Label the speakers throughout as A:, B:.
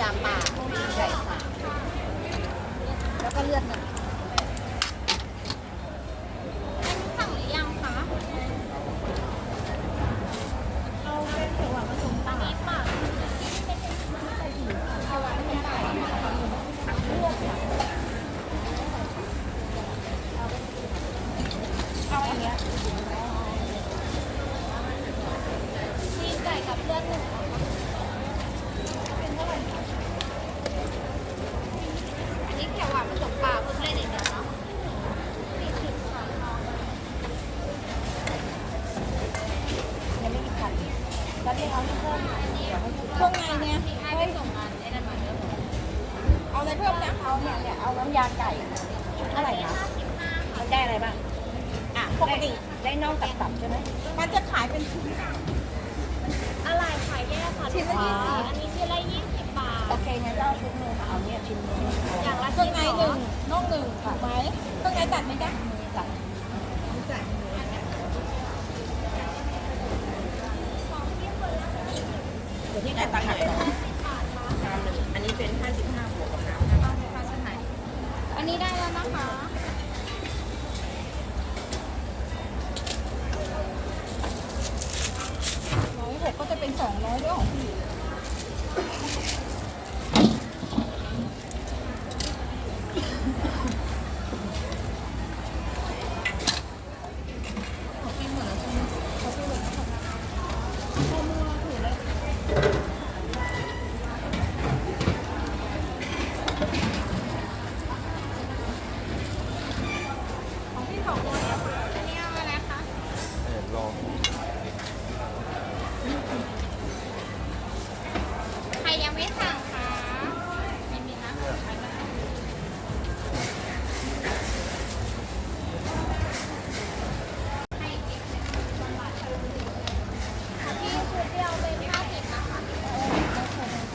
A: ยาป่าใหญ่สามแล้วก็เลือดหนึ่ง
B: สั่งหรือยังคะ
A: เอาเป็นเขียวหวานผสม
B: อันนี้ป่ะ
A: เอาอันเนี้ย
B: มีไก่กับเลือดหนึ่งอันนี้เขียวหวานผสมปลาเพิ่งเล่นเองนะเนาะสี่สิบค่ะ
A: ยังไม่มีคันแล้วเรียกเอาเพิ่ม
B: อันนี้
A: เครื่องในเนี่ย
B: ที่ให้ไปส่งงานไอ้นั่นมาเยอะ
A: เอาอะไรเพิ่มนะเอาเนี่ยเนี่ยเอาน้ำยาไก่เท่าไหร่คะ
B: ห้าสิบห้า
A: มันได้อะไรบ้างอะปกติได้น่องกับตับใช่ไหมมันจะขายเป็นชิ้น
B: อะไรขายแยกค่ะ
A: ชิ้นละยี่สิบ
B: อันนี้ชิ้นละยี่สิบบาท
A: โอเคงั้นก็เอาชุดหนึงค่ะเอาเนี่ยชิ้นหนึง
B: อย่างละ
A: เครื่องในหนึ่ง
B: ชิ้นเหรอ
A: น่องหนึ่งถูกไหมเครื่องในตัดไหมจ๊ะตัดตัด
C: เดี๋ยวพี่ ได้ตังค์หน่อยชามหนึ่งอันนี้เป็น55บวกกับน้ำ
B: เอาในภาชนะอันนี้ได้แล้วนะคะ
A: ร้อยหกก็จะเป็นสองร้อยด้วยของพี่ของพี่หมดแล้วใช่ไหมของพี่หมดแล้วค่ะข้อมือถือเลยของพี่สองร้อยอะค่ะ
B: อันนี้เอาอะไรคะ
D: ลอง
B: ใครยังไม่สั่งคะไม่มีนะใครก็ได้ให้อีกหนึ่งบาทค่ะพี่ชุดเดียวเป็นห้าสิบนะคะ ตลกต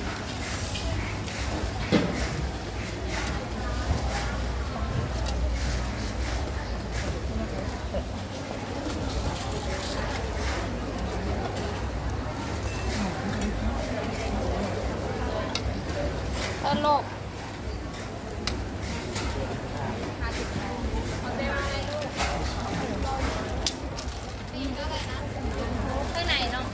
B: ี นโลกข้างในเนาะ